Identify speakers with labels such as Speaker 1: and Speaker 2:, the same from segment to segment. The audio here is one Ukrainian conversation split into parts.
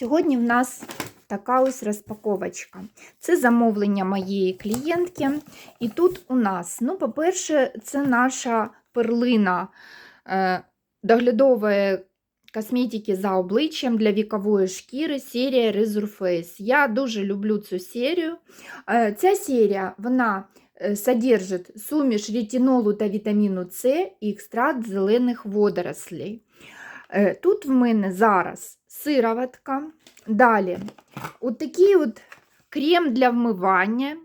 Speaker 1: Сьогодні в нас така ось розпаковочка. Це замовлення моєї клієнтки. І тут у нас, ну, по-перше, це наша перлина е, доглядової косметики за обличчям для вікової шкіри серія Resurface. Я дуже люблю цю серію. Е, Ця серія, вона е, содержить суміш ретинолу та вітаміну С і екстракт зелених водорослей. Тут в мене зараз сироватка. Далі, от такий от крем для вмивання.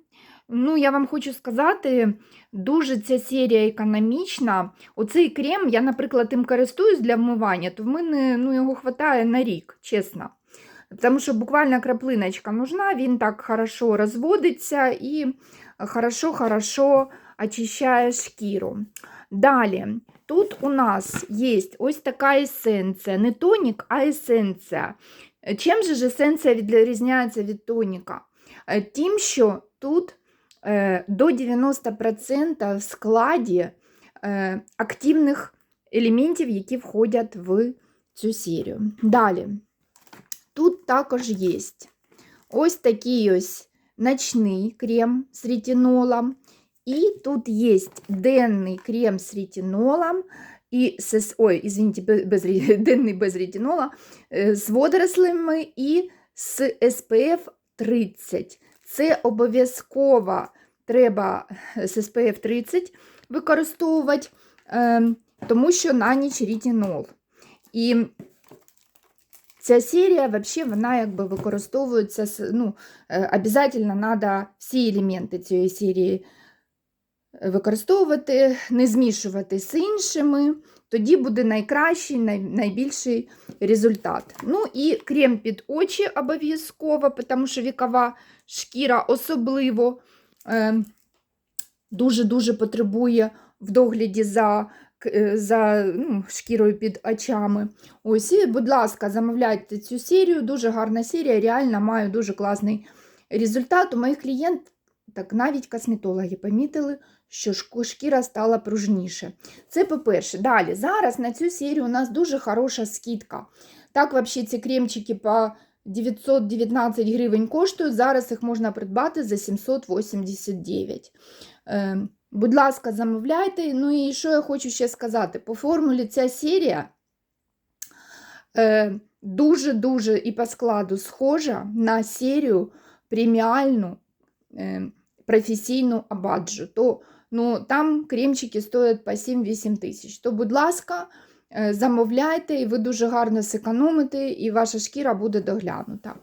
Speaker 1: Ну, я вам хочу сказати, дуже ця серія економічна. Оцей крем, я, наприклад, тим користуюсь для вмивання, то в мене ну, його вистачає на рік, чесно. Тому що буквально краплиночка нужна, він так хорошо розводиться і хорошо-хорошо очищає шкіру. Далі, тут у нас є ось така есенція, не тонік, а есенція. Чим же ж есенція відрізняється від тоніка? Е, Тим, що тут е, до 90% в складі е, активних елементів, які входять в цю серію. Далі, тут також є ось такий ось ночний крем з ретинолом. І тут є денний крем з ретинолом, і з, ой, извините, без, денний без ретинола, з водорослями і з SPF 30. Це обов'язково треба з SPF 30 використовувати, е, тому що на ніч ретинол. І ця серія, взагалі, вона якби використовується, ну, е, обов'язково треба всі елементи цієї серії використовувати, не змішувати з іншими, тоді буде найкращий, най, найбільший результат. Ну і крем під очі обов'язково, тому що вікова шкіра особливо е, дуже-дуже потребує в догляді за, е, за ну, шкірою під очами. Ось, і, будь ласка, замовляйте цю серію, дуже гарна серія, реально маю дуже класний результат. У моїх клієнтів, так навіть косметологи помітили, що шкіра стала пружніше. Це по-перше. Далі, зараз на цю серію у нас дуже хороша скидка. Так, взагалі, ці кремчики по 919 гривень коштують. Зараз їх можна придбати за 789. Е, будь ласка, замовляйте. Ну і що я хочу ще сказати? По формулі ця серія е, дуже-дуже і по складу схожа на серію преміальну е, професійну абаджу. То ну, там кремчики стоять по 7-8 тисяч. То, будь ласка, е, замовляйте, і ви дуже гарно зекономите, і ваша шкіра буде доглянута.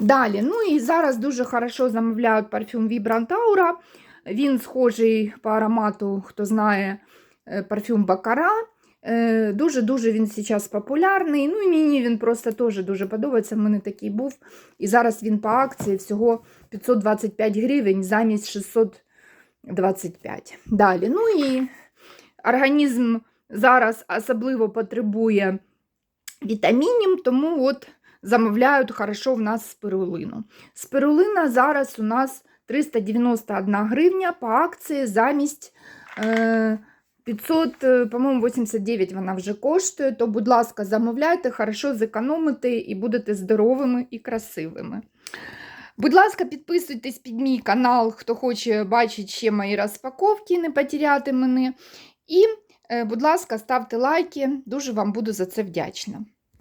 Speaker 1: Далі, ну і зараз дуже хорошо замовляють парфюм Vibrant Aura. Він схожий по аромату, хто знає, е, парфюм Бакара. Е, Дуже-дуже він зараз популярний. Ну і мені він просто теж дуже подобається. В мене такий був. І зараз він по акції всього 525 гривень замість 625. Далі. Ну і організм зараз особливо потребує вітамінів, тому от замовляють хорошо в нас спирулину. Спирулина зараз у нас 391 гривня по акції замість. Е, 500, е, по-моєму, 89 вона вже коштує, то, будь ласка, замовляйте, хорошо зекономите і будете здоровими і красивими. Будь ласка, підписуйтесь під мій канал, хто хоче бачити ще мої розпаковки, не потеряти мене. І, е, будь ласка, ставте лайки, дуже вам буду за це вдячна.